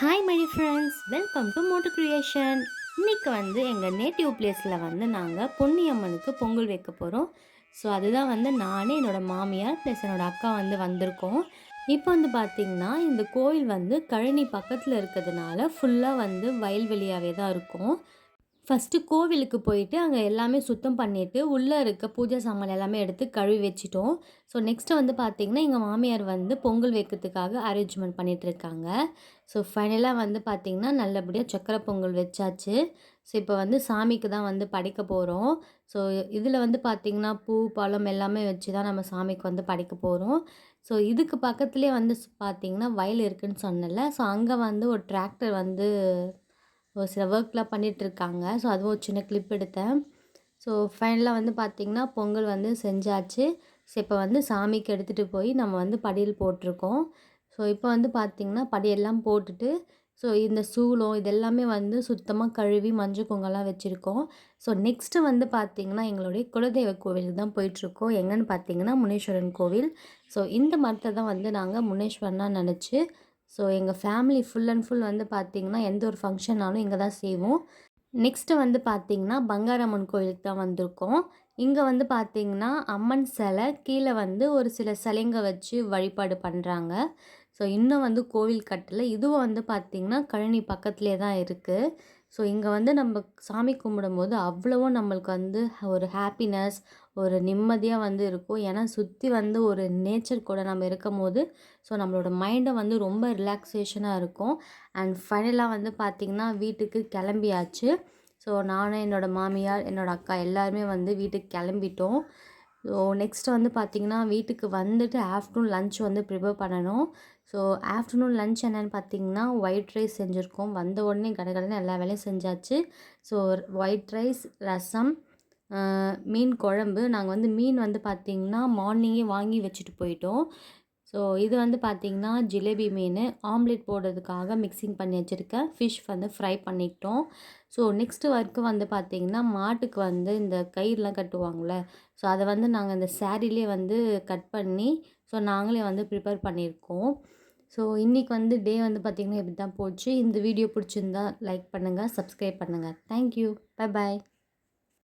Hi my friends welcome to Moto Creation இன்றைக்கி வந்து எங்கள் நேட்டிவ் பிளேஸில் வந்து நாங்கள் பொன்னியம்மனுக்கு பொங்கல் வைக்க போகிறோம் ஸோ அதுதான் வந்து நானே என்னோடய மாமியார் ப்ளஸ் என்னோடய அக்கா வந்து வந்திருக்கோம். இப்போ வந்து பார்த்திங்கன்னா இந்த கோயில் வந்து கழனி பக்கத்தில் இருக்கிறதுனால ஃபுல்லாக வந்து வயல்வெளியாகவே தான் இருக்கும். ஃபஸ்ட்டு கோவிலுக்கு போயிட்டு அங்கே எல்லாமே சுத்தம் பண்ணிவிட்டு உள்ளே இருக்க பூஜை சாமான் எல்லாமே எடுத்து கழுவி வச்சிட்டோம். ஸோ நெக்ஸ்ட்டு வந்து பார்த்திங்கன்னா எங்கள் மாமியார் வந்து பொங்கல் வைக்கிறதுக்காக அரேஞ்ச்மெண்ட் பண்ணிகிட்ருக்காங்க ஸோ ஃபைனலாக வந்து பார்த்திங்கன்னா நல்லபடியாக சக்கரை பொங்கல் வச்சாச்சு. ஸோ இப்போ வந்து சாமிக்கு தான் வந்து படைக்க போகிறோம் ஸோ இதில் வந்து பார்த்திங்கன்னா பூ பழம் எல்லாமே வச்சு தான் நம்ம சாமிக்கு வந்து படைக்க போகிறோம் ஸோ இதுக்கு பக்கத்துலேயே வந்து பார்த்திங்கன்னா வயல் இருக்குதுன்னு சொன்னல ஸோ அங்கே வந்து ஒரு டிராக்டர் வந்து ஒரு சில ஒர்க்லாம் பண்ணிகிட்ருக்காங்க ஸோ அதுவும் ஒரு சின்ன கிளிப் எடுத்தேன். ஸோ ஃபைனலாக வந்து பார்த்திங்கன்னா பொங்கல் வந்து செஞ்சாச்சு. ஸோ இப்போ வந்து சாமிக்கு எடுத்துகிட்டு போய் நம்ம வந்து படியில் போட்டிருக்கோம். ஸோ இப்போ வந்து பார்த்திங்கன்னா படியெல்லாம் போட்டுட்டு ஸோ இந்த சூளம் இதெல்லாமே வந்து சுத்தமாக கழுவி மஞ்சள் குங்கெல்லாம் வச்சுருக்கோம். ஸோ நெக்ஸ்ட்டு வந்து பார்த்திங்கன்னா எங்களுடைய குலதெய்வ கோவிலுக்கு தான் போயிட்டுருக்கோம். எங்கன்னு பார்த்தீங்கன்னா முனேஸ்வரன் கோவில். ஸோ இந்த மரத்தை தான் வந்து நாங்கள் முனேஸ்வரனாக நினச்சி ஸோ எங்கள் ஃபேமிலி ஃபுல் அண்ட் ஃபுல் வந்து பார்த்திங்கன்னா எந்த ஒரு ஃபங்க்ஷன்னாலும் இங்கே தான் செய்வோம். நெக்ஸ்ட்டு வந்து பார்த்திங்கன்னா பங்காரம்மன் கோயிலுக்கு தான் வந்திருக்கோம். இங்கே வந்து பார்த்திங்கன்னா அம்மன் சிலை கீழே வந்து ஒரு சில சிலைங்க வச்சு வழிபாடு பண்ணுறாங்க ஸோ இன்னும் வந்து கோவில் கட்டலை. இதுவும் வந்து பார்த்திங்கன்னா கழனி பக்கத்துலேயே தான் இருக்குது ஸோ இங்கே வந்து நம்ம சாமி கும்பிடும்போது அவ்வளவும் நம்மளுக்கு வந்து ஒரு ஹாப்பினஸ் ஒரு நிம்மதியாக வந்து இருக்கும். ஏன்னா சுற்றி வந்து ஒரு நேச்சர் கூட நம்ம இருக்கும் போது ஸோ நம்மளோட மைண்டை வந்து ரொம்ப ரிலாக்ஸேஷனாக இருக்கும். அண்ட் ஃபைனலாக வந்து பார்த்திங்கன்னா வீட்டுக்கு கிளம்பியாச்சு. ஸோ நானும் என்னோடய மாமியார் என்னோடய அக்கா எல்லாருமே வந்து வீட்டுக்கு கிளம்பிட்டோம். ஸோ நெக்ஸ்ட் வந்து பார்த்திங்கன்னா வீட்டுக்கு வந்துட்டு ஆஃப்டர்நூன் லன்ச் வந்து ப்ரிப்பேர் பண்ணணும். ஸோ ஆஃப்டர்நூன் லன்ச் என்னென்னு பார்த்தீங்கன்னா ஒயிட் ரைஸ் செஞ்சுருக்கோம். வந்த உடனே கடை எல்லா வேலையும் செஞ்சாச்சு. ஸோ ஒயிட் ரைஸ் ரசம் மீன் குழம்பு. நாங்கள் வந்து மீன் வந்து பார்த்திங்கன்னா மார்னிங்கே வாங்கி வச்சுட்டு போயிட்டோம். ஸோ இது வந்து பார்த்திங்கன்னா ஜிலேபி மீன். ஆம்லேட் போடுறதுக்காக மிக்சிங் பண்ணி வச்சுருக்கேன் ஃபிஷ் வந்து ஃப்ரை பண்ணிக்கிட்டோம். ஸோ நெக்ஸ்ட்டு ஒர்க்கு வந்து பார்த்திங்கன்னா மாட்டுக்கு வந்து இந்த கயிறுலாம் கட்டுவாங்களே ஸோ அதை வந்து நாங்கள் இந்த சேரீலே வந்து கட் பண்ணி ஸோ நாங்களே வந்து ப்ரிப்பேர் பண்ணியிருக்கோம். ஸோ இன்றைக்கி வந்து டே வந்து பார்த்திங்கன்னா இப்படி தான் போச்சு. இந்த வீடியோ பிடிச்சிருந்தா லைக் பண்ணுங்கள் சப்ஸ்கிரைப் பண்ணுங்கள் தேங்க்யூ பை பாய்